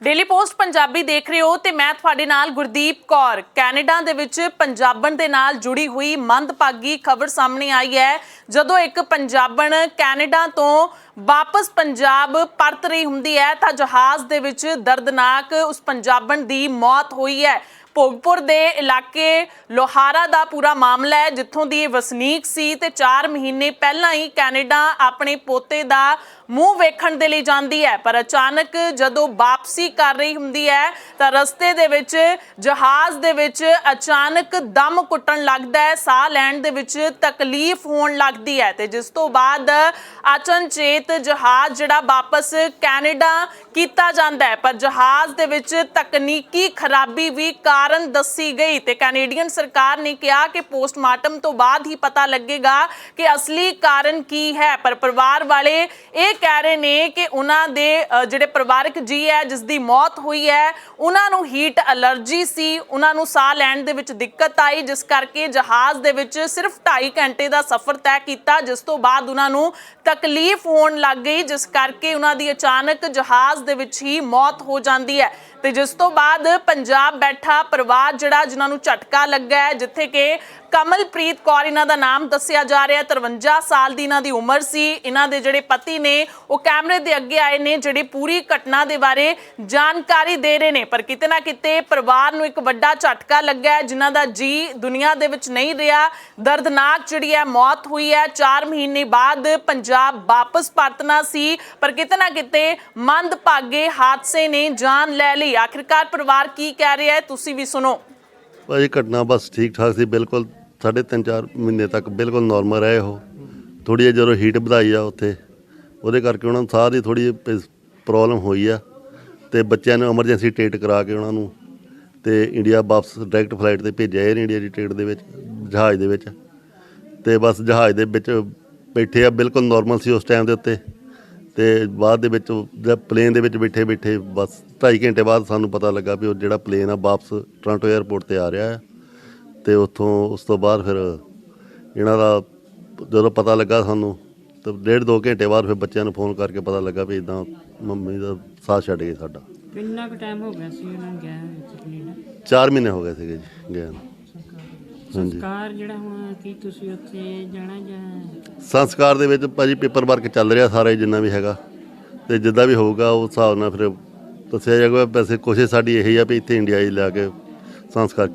Daily post Punjabi ਦੇਖ ਰਹੇ ਹੋ ਤੇ ਮੈਂ ਤੁਹਾਡੇ ਨਾਲ ਗੁਰਦੀਪ ਕੌਰ। ਕੈਨੇਡਾ ਦੇ ਵਿੱਚ ਪੰਜਾਬਣ ਦੇ ਨਾਲ ਜੁੜੀ ਹੋਈ ਮੰਦਭਾਗੀ ਖਬਰ ਸਾਹਮਣੇ ਆਈ ਹੈ। ਜਦੋਂ ਇੱਕ ਪੰਜਾਬਣ ਕੈਨੇਡਾ ਤੋਂ ਵਾਪਸ ਪੰਜਾਬ ਪਰਤ ਰਹੀ ਹੁੰਦੀ ਹੈ ਤਾਂ ਜਹਾਜ਼ ਦੇ ਵਿੱਚ ਦਰਦਨਾਕ ਉਸ ਪੰਜਾਬਣ ਦੀ ਮੌਤ ਹੋਈ ਹੈ। ਭੋਗਪੁਰ ਦੇ ਇਲਾਕੇ ਲੋਹਾਰਾ ਦਾ ਪੂਰਾ ਮਾਮਲਾ ਹੈ, ਜਿੱਥੋਂ ਦੀ ਇਹ ਵਸਨੀਕ ਸੀ ਤੇ 4 ਮਹੀਨੇ ਪਹਿਲਾਂ ਹੀ ਕੈਨੇਡਾ ਆਪਣੇ ਪੋਤੇ ਦਾ ਮੂੰਹ ਵੇਖਣ ਦੇ ਲਈ ਜਾਂਦੀ ਹੈ। ਪਰ ਅਚਾਨਕ ਜਦੋਂ ਵਾਪਸੀ ਕਰ ਰਹੀ ਹੁੰਦੀ ਹੈ, ਤਾਂ ਰਸਤੇ ਦੇ ਵਿੱਚ, ਜਹਾਜ਼ ਦੇ ਵਿੱਚ ਅਚਾਨਕ ਦਮ ਕੁੱਟਣ ਲੱਗਦਾ ਹੈ। ਸਾਹ ਲੈਣ ਦੇ ਵਿੱਚ ਤਕਲੀਫ ਹੋਣ ਲੱਗਦੀ ਹੈ ਤੇ ਜਿਸ ਤੋਂ ਬਾਅਦ ਅਚਨਚੇਤ ਜਹਾਜ਼ ਜਿਹੜਾ ਵਾਪਸ ਕੈਨੇਡਾ ਕੀਤਾ ਜਾਂਦਾ ਹੈ। ਪਰ ਜਹਾਜ਼ ਦੇ ਵਿੱਚ ਤਕਨੀਕੀ ਖਰਾਬੀ ਵੀ ਕਾਰਨ ਦੱਸੀ ਗਈ ਤੇ ਕੈਨੇਡੀਅਨ ਸਰਕਾਰ ਨੇ ਕਿਹਾ ਕਿ ਪੋਸਟਮਾਰਟਮ ਤੋਂ ਬਾਅਦ ਹੀ ਪਤਾ ਲੱਗੇਗਾ ਕਿ ਅਸਲੀ ਕਾਰਨ ਕੀ ਹੈ। ਪਰ ਪਰਿਵਾਰ ਵਾਲੇ ਇਹ ਕਹਿ ਰਹੇ ਨੇ ਕਿ ਉਹਨਾਂ ਦੇ ਜਿਹੜੇ ਪਰਿਵਾਰਕ ਜੀ ਹੈ ਜਿਸ ਦੀ ਮੌਤ ਹੋਈ ਹੈ, ਉਹਨਾਂ ਨੂੰ ਹੀਟ ਅਲਰਜੀ ਸੀ। ਉਹਨਾਂ ਨੂੰ ਸਾਹ ਲੈਣ ਦੇ ਵਿੱਚ ਦਿੱਕਤ ਆਈ, ਜਿਸ ਕਰਕੇ ਜਹਾਜ਼ ਦੇ ਵਿੱਚ ਸਿਰਫ 2.5 ਘੰਟੇ ਦਾ ਸਫ਼ਰ ਤੈਅ ਕੀਤਾ, ਜਿਸ ਤੋਂ ਬਾਅਦ ਉਹਨਾਂ ਨੂੰ ਤਕਲੀਫ ਹੋਣ ਲੱਗ ਗਈ, ਜਿਸ ਕਰਕੇ ਉਹਨਾਂ ਦੀ ਅਚਾਨਕ ਜਹਾਜ਼ ਦੇ ਵਿੱਚ ਹੀ ਮੌਤ ਹੋ ਜਾਂਦੀ ਹੈ। ਤੇ ਜਿਸ ਤੋਂ ਬਾਅਦ ਪੰਜਾਬ ਬੈਠਾ ਪਰਿਵਾਰ ਜਿਹੜਾ ਜਿਨ੍ਹਾਂ ਨੂੰ ਝਟਕਾ ਲੱਗਾ ਹੈ ਜਿੱਥੇ ਕਿ ਕਮਲਪ੍ਰੀਤ ਕੌਰ ਇਹਨਾਂ ਦਾ ਨਾਮ ਦੱਸਿਆ ਜਾ ਰਿਹਾ ਹੈ। 53 ਸਾਲ ਦੀ ਇਹਨਾਂ ਦੀ ਉਮਰ ਸੀ। ਇਹਨਾਂ ਦੇ ਜਿਹੜੇ ਪਤੀ ਨੇ, ਉਹ ਕੈਮਰੇ ਦੇ ਅੱਗੇ ਆਏ ਨੇ, ਜਿਹੜੇ ਪੂਰੀ ਘਟਨਾ ਦੇ ਬਾਰੇ ਜਾਣਕਾਰੀ ਦੇ ਰਹੇ ਨੇ। ਪਰ ਕਿਤੇ ਨਾ ਕਿਤੇ ਪਰਿਵਾਰ ਨੂੰ ਇੱਕ ਵੱਡਾ ਝਟਕਾ ਲੱਗਾ ਹੈ, ਜਿਨ੍ਹਾਂ ਦਾ ਜੀ ਦੁਨੀਆ ਦੇ ਵਿੱਚ ਨਹੀਂ ਰਿਹਾ। ਦਰਦਨਾਕ ਜਿਹੜੀ ਹੈ, ਮੌਤ ਹੋਈ ਹੈ। 4 ਮਹੀਨੇ ਬਾਅਦ ਪੰਜਾਬ ਵਾਪਸ ਪਰਤਣਾ ਸੀ। ਪਰ ਕਿਤੇ ਨਾ ਕਿਤੇ ਮੰਦਭਾਗੇ ਹਾਦਸੇ ਨੇ ਜਾਨ ਲੈ ਲਈ। ਆਖਿਰਕਾਰ ਪਰਿਵਾਰ ਕੀ ਕਹਿ ਰਿਹਾ ਹੈ, ਤੁਸੀਂ ਵੀ ਸੁਣੋ। ਭਾਜੀ ਘਟਨਾ ਬਸ ਠੀਕ ਠਾਕ ਸੀ, ਬਿਲਕੁਲ ਸਾਢੇ ਤਿੰਨ ਚਾਰ ਮਹੀਨੇ ਤੱਕ ਬਿਲਕੁਲ ਨਾਰਮਲ ਰਹੇ ਉਹ। ਥੋੜੀ ਜਿਹੀ ਜਦੋਂ ਹੀਟ ਵਧਾਈ ਆ ਉੱਥੇ, ਉਹਦੇ ਕਰਕੇ ਉਹਨਾਂ ਨੂੰ ਸਾਹ ਦੀ ਥੋੜੀ ਪ੍ਰੋਬਲਮ ਹੋਈ ਆ ਤੇ ਬੱਚਿਆਂ ਨੂੰ ਐਮਰਜੈਂਸੀ ਟ੍ਰੀਟ ਕਰਾ ਕੇ ਉਹਨਾਂ ਨੂੰ ਤੇ ਇੰਡੀਆ ਵਾਪਸ ਡਾਇਰੈਕਟ ਫਲਾਈਟ ਤੇ ਭੇਜਿਆ 에ਅਰ ਇੰਡੀਆ ਦੀ ਟਿਕਟ ਦੇ ਵਿੱਚ, ਜਹਾਜ਼ ਦੇ ਵਿੱਚ। ਤੇ ਬਸ ਜਹਾਜ਼ ਦੇ ਵਿੱਚ ਬੈਠੇ ਆ, ਬਿਲਕੁਲ ਨਾਰਮਲ ਸੀ ਉਸ ਟਾਈਮ ਦੇ ਉੱਤੇ। ਤੇ ਬਾਅਦ ਦੇ ਵਿੱਚ ਜਦ ਪਲੇਨ ਦੇ ਵਿੱਚ ਬੈਠੇ ਬੈਠੇ ਬਸ 2.5 ਘੰਟੇ ਬਾਅਦ ਸਾਨੂੰ ਪਤਾ ਲੱਗਾ ਵੀ ਉਹ ਜਿਹੜਾ ਪਲੇਨ ਆ ਵਾਪਸ ਟੋਰਾਂਟੋ 에ਅਰਪੋਰਟ ਤੇ ਆ ਰਿਹਾ ਹੈ। ਤੇ ਉੱਥੋਂ ਉਸ ਤੋਂ ਬਾਅਦ ਫਿਰ ਇਹਨਾਂ ਦਾ ਜਦੋਂ ਪਤਾ ਲੱਗਾ ਸਾਨੂੰ ਤਾਂ ਡੇਢ ਦੋ ਘੰਟੇ ਬਾਅਦ ਫਿਰ ਬੱਚਿਆਂ ਨੂੰ ਫੋਨ ਕਰਕੇ ਪਤਾ ਲੱਗਾ ਵੀ ਇਦਾਂ ਮੰਮੀ ਦਾ ਸਾਹ ਛੱਡ ਗਏ ਸਾਡਾ। ਕਿੰਨਾ ਕੁ ਟਾਈਮ ਹੋ ਗਿਆ ਸੀ ਉਹਨਾਂ ਨੂੰ ਗਿਆ ਵਿੱਚ ਕੈਨੇਡਾ 4 ਮਹੀਨੇ ਹੋ ਗਏ ਸੀਗੇ ਜੀ ਗਿਆ ਨੂੰ। ਸੰਸਕਾਰ ਜਿਹੜਾ ਹੁਣ ਕੀ ਤੁਸੀਂ ਉੱਥੇ ਜਾਣਾ ਜਾਂ ਸੰਸਕਾਰ ਦੇ ਵਿੱਚ ਭਾਜੀ ਪੇਪਰ ਵਰਕ ਚੱਲ ਰਿਹਾ ਸਾਰਾ ਹੀ ਜਿੰਨਾ ਵੀ ਹੈਗਾ। ਤੇ ਜਿੱਦਾਂ ਵੀ ਹੋਊਗਾ ਉਸ ਹਿਸਾਬ ਨਾਲ ਫਿਰ ਦੱਸਿਆ ਜਾਊਗਾ ਵੈਸੇ ਕੋਸ਼ਿਸ਼ ਸਾਡੀ ਇਹੀ ਆ ਵੀ ਇੱਥੇ ਇੰਡੀਆ ਹੀ ਲਿਆ ਕੇ ਸੰਸਕਾਰ